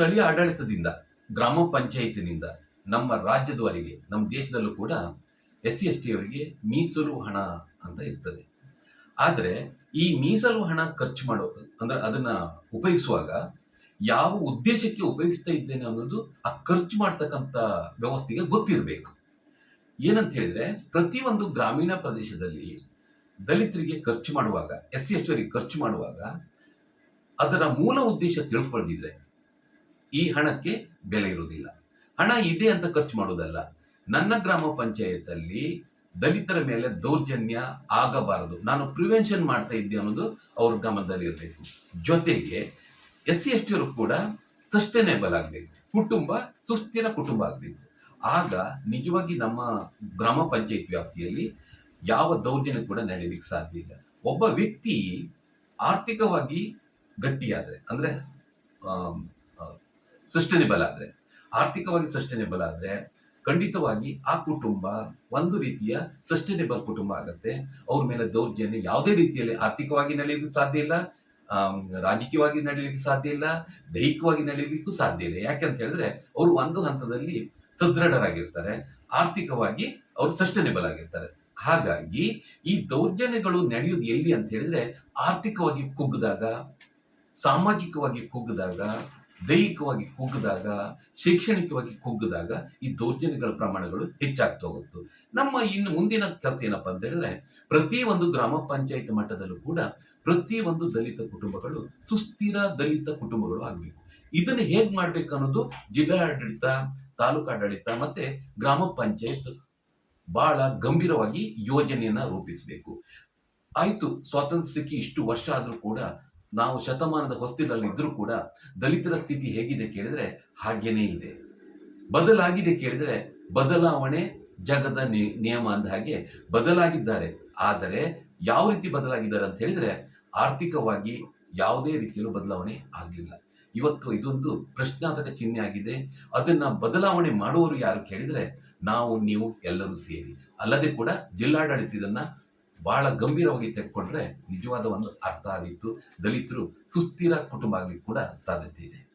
ಸ್ಥಳೀಯ ಆಡಳಿತದಿಂದ, ಗ್ರಾಮ ಪಂಚಾಯಿತಿನಿಂದ, ನಮ್ಮ ರಾಜ್ಯದವರೆಗೆ, ನಮ್ಮ ದೇಶದಲ್ಲೂ ಕೂಡ ಎಸ್ ಸಿ ಎಸ್ ಟಿ ಅವರಿಗೆ ಮೀಸಲು ಹಣ ಅಂತ ಇರ್ತದೆ. ಆದರೆ ಈ ಮೀಸಲು ಹಣ ಖರ್ಚು ಮಾಡೋ, ಅಂದ್ರೆ ಅದನ್ನ ಉಪಯೋಗಿಸುವಾಗ ಯಾವ ಉದ್ದೇಶಕ್ಕೆ ಉಪಯೋಗಿಸ್ತಾ ಇದ್ದೇನೆ ಅನ್ನೋದು ಆ ಖರ್ಚು ಮಾಡ್ತಕ್ಕಂಥ ವ್ಯವಸ್ಥೆಗೆ ಗೊತ್ತಿರಬೇಕು. ಏನಂತ ಹೇಳಿದ್ರೆ, ಪ್ರತಿಯೊಂದು ಗ್ರಾಮೀಣ ಪ್ರದೇಶದಲ್ಲಿ ದಲಿತರಿಗೆ ಖರ್ಚು ಮಾಡುವಾಗ, ಎಸ್ ಸಿ ಎಸ್ ಅವರಿಗೆ ಖರ್ಚು ಮಾಡುವಾಗ ಅದರ ಮೂಲ ಉದ್ದೇಶ ತಿಳ್ಕೊಳ್ದಿದ್ರೆ ಈ ಹಣಕ್ಕೆ ಬೆಲೆ ಇರುವುದಿಲ್ಲ. ಹಣ ಇದೆ ಅಂತ ಖರ್ಚು ಮಾಡೋದಲ್ಲ ನನ್ನ ಗ್ರಾಮ ಪಂಚಾಯತಲ್ಲಿ ದಲಿತರ ಮೇಲೆ ದೌರ್ಜನ್ಯ ಆಗಬಾರದು. ನಾನು ಪ್ರಿವೆನ್ಷನ್ ಮಾಡ್ತಾ ಇದ್ದೆ ಅನ್ನೋದು ಅವ್ರ ಗಮನದಲ್ಲಿ ಇರಬೇಕು. ಜೊತೆಗೆ ಎಸ್ ಸಿ ಎಸ್ ಟಿಯವರು ಕೂಡ ಸಸ್ಟೈನೇಬಲ್ ಆಗಬೇಕು. ಕುಟುಂಬ, ಸುಸ್ಥಿರ ಕುಟುಂಬ ಆಗಬೇಕು. ಆಗ ನಿಜವಾಗಿ ನಮ್ಮ ಗ್ರಾಮ ಪಂಚಾಯತ್ ವ್ಯಾಪ್ತಿಯಲ್ಲಿ ಯಾವ ದೌರ್ಜನ್ಯ ಕೂಡ ನಡೆಯಲಿಕ್ಕೆ ಸಾಧ್ಯ ಇಲ್ಲ. ಒಬ್ಬ ವ್ಯಕ್ತಿ ಆರ್ಥಿಕವಾಗಿ ಗಟ್ಟಿಯಾದರೆ, ಅಂದರೆ ಸಸ್ಟೈನೇಬಲ್ ಆದರೆ, ಆರ್ಥಿಕವಾಗಿ ಸಸ್ಟೈನೇಬಲ್ ಆದರೆ, ಖಂಡಿತವಾಗಿ ಆ ಕುಟುಂಬ ಒಂದು ರೀತಿಯ ಸಸ್ಟೈನೇಬಲ್ ಕುಟುಂಬ ಆಗುತ್ತೆ. ಅವ್ರ ಮೇಲೆ ದೌರ್ಜನ್ಯ ಯಾವುದೇ ರೀತಿಯಲ್ಲಿ ಆರ್ಥಿಕವಾಗಿ ನಡೆಯಲಿಕ್ಕೆ ಸಾಧ್ಯ ಇಲ್ಲ ರಾಜಕೀಯವಾಗಿ ನಡೆಯಲಿಕ್ಕೆ ಸಾಧ್ಯ ಇಲ್ಲ, ದೈಹಿಕವಾಗಿ ನಡೆಯಲಿಕ್ಕೂ ಸಾಧ್ಯ ಇಲ್ಲ. ಯಾಕಂತ ಹೇಳಿದ್ರೆ, ಅವರು ಒಂದು ಹಂತದಲ್ಲಿ ಸದೃಢರಾಗಿರ್ತಾರೆ, ಆರ್ಥಿಕವಾಗಿ ಅವರು ಸಸ್ಟೈನೇಬಲ್ ಆಗಿರ್ತಾರೆ. ಹಾಗಾಗಿ ಈ ದೌರ್ಜನ್ಯಗಳು ನಡೆಯೋದು ಎಲ್ಲಿ ಅಂತ ಹೇಳಿದ್ರೆ, ಆರ್ಥಿಕವಾಗಿ ಕುಗ್ಗದಾಗ ಸಾಮಾಜಿಕವಾಗಿ ಕುಗ್ಗಿದಾಗ ದೈಹಿಕವಾಗಿ ಕುಗ್ಗಿದಾಗ ಶೈಕ್ಷಣಿಕವಾಗಿ ಕುಗ್ಗಿದಾಗ ಈ ದೌರ್ಜನ್ಯಗಳ ಪ್ರಮಾಣಗಳು ಹೆಚ್ಚಾಗ್ತಾ ಹೋಗುತ್ತೆ. ನಮ್ಮ ಇನ್ನು ಮುಂದಿನ ಕೆಲಸ ಏನಪ್ಪ ಅಂತ ಹೇಳಿದ್ರೆ, ಪ್ರತಿ ಒಂದು ಗ್ರಾಮ ಪಂಚಾಯತ್ ಮಟ್ಟದಲ್ಲೂ ಕೂಡ ಪ್ರತಿ ಒಂದು ದಲಿತ ಕುಟುಂಬಗಳು ಸುಸ್ಥಿರ ದಲಿತ ಕುಟುಂಬಗಳು ಆಗಬೇಕು. ಇದನ್ನು ಹೇಗ್ ಮಾಡ್ಬೇಕು ಅನ್ನೋದು ಜಿಲ್ಲಾಡಳಿತ ತಾಲೂಕಾಡಳಿತ ಮತ್ತೆ ಗ್ರಾಮ ಪಂಚಾಯತ್ ಬಹಳ ಗಂಭೀರವಾಗಿ ಯೋಜನೆಯನ್ನ ರೂಪಿಸಬೇಕು. ಆಯಿತು ಸ್ವಾತಂತ್ರ್ಯ ಸಿಕ್ಕಿ ಇಷ್ಟು ವರ್ಷ ಆದರೂ ಕೂಡ ನಾವು ಶತಮಾನದ ಹೊಸ್ತಿಲಲ್ಲಿ ಇದ್ದರೂ ಕೂಡ ದಲಿತರ ಸ್ಥಿತಿ ಹೇಗಿದೆ ಕೇಳಿದರೆ ಹಾಗೇನೇ ಇದೆ. ಬದಲಾಗಿದೆ ಕೇಳಿದರೆ ಬದಲಾವಣೆ ಜಗದ ನಿಯಮ ಅಂದ ಹಾಗೆ ಬದಲಾಗಿದ್ದಾರೆ. ಆದರೆ ಯಾವ ರೀತಿ ಬದಲಾಗಿದ್ದಾರೆ ಅಂತ ಹೇಳಿದರೆ ಆರ್ಥಿಕವಾಗಿ ಯಾವುದೇ ರೀತಿಯಲ್ಲೂ ಬದಲಾವಣೆ ಆಗಲಿಲ್ಲ. ಇವತ್ತು ಇದೊಂದು ಪ್ರಶ್ನಾತಕ ಚಿಹ್ನೆ ಆಗಿದೆ. ಅದನ್ನು ಬದಲಾವಣೆ ಮಾಡುವವರು ಯಾರು ಕೇಳಿದರೆ ನಾವು, ನೀವು ಎಲ್ಲರೂ ಸೇರಿ. ಅಲ್ಲದೆ ಕೂಡ ಜಿಲ್ಲಾಡಳಿತ ಇದನ್ನ ಬಹಳ ಗಂಭೀರವಾಗಿ ತೆಗೆದುಕೊಂಡ್ರೆ ನಿಜವಾದ ಒಂದು ಅರ್ಥ ಆಗಿತ್ತು ದಲಿತರು ಸುಸ್ಥಿರ ಕುಟುಂಬ ಆಗಲಿಕ್ಕೆ ಕೂಡ ಸಾಧ್ಯತೆ ಇದೆ.